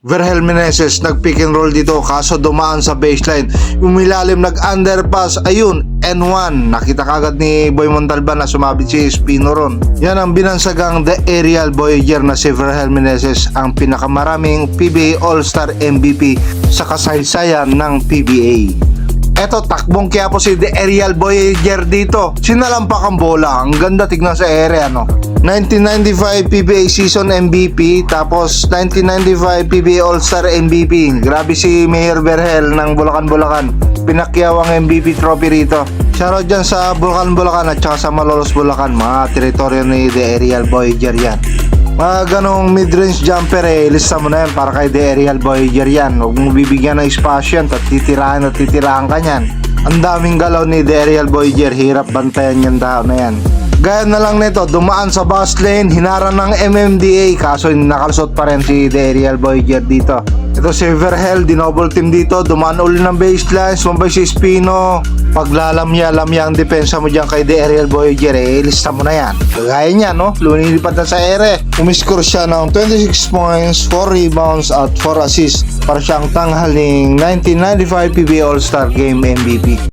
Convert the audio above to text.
Verhel Meneses nag-pick and roll dito kaso dumaan sa baseline. Umilalim nag-underpass. Ayun, N1. Nakita kagad ni Boy Montalban na sumabit si Espino ron. Yan ang binansagang The Aerial Voyager na si Verhel Meneses ang pinakamaraming PBA All-Star MVP sa kasaysayan ng PBA. Eto, takbong kaya po si The Aerial Voyager dito. Sinalampak ang bola. Ang ganda tignan sa ere, ano. 1995 PBA Season MVP, tapos 1995 PBA All-Star MVP. Grabe si Mayor Berhel ng Bulacan-Bulacan. Pinakyaw ang MVP trophy rito. Shoutout dyan sa Bulacan-Bulacan at saka sa Malolos Bulacan. Mga teritoryo ni The Aerial Voyager yan. Mga ganong mid-range jumper eh, lista mo na yan para kay The Aerial Voyager yan. Huwag mo bibigyan ng espasyo yan, at titirahan at titirahan ka yan. Ang daming galaw ni The Aerial Voyager, hirap bantayan yung tao na yan. Gaya na lang nito, dumaan sa bus lane, hinarang ng MMDA, kaso nakalusot pa rin si The Aerial Voyager dito. Ito si Verhel, dinouble team dito, dumaan uli ng baseline, sumabay si Espino. Paglalamya-lamya ang depensa mo dyan kay The Aerial Voyager, eh, lista mo na yan. Kagaya niya, no? Lumilipat na sa ere. Umiscore siya ng 26 points, 4 rebounds at 4 assists para siyang tanghaling 1995 PBA All-Star Game MVP.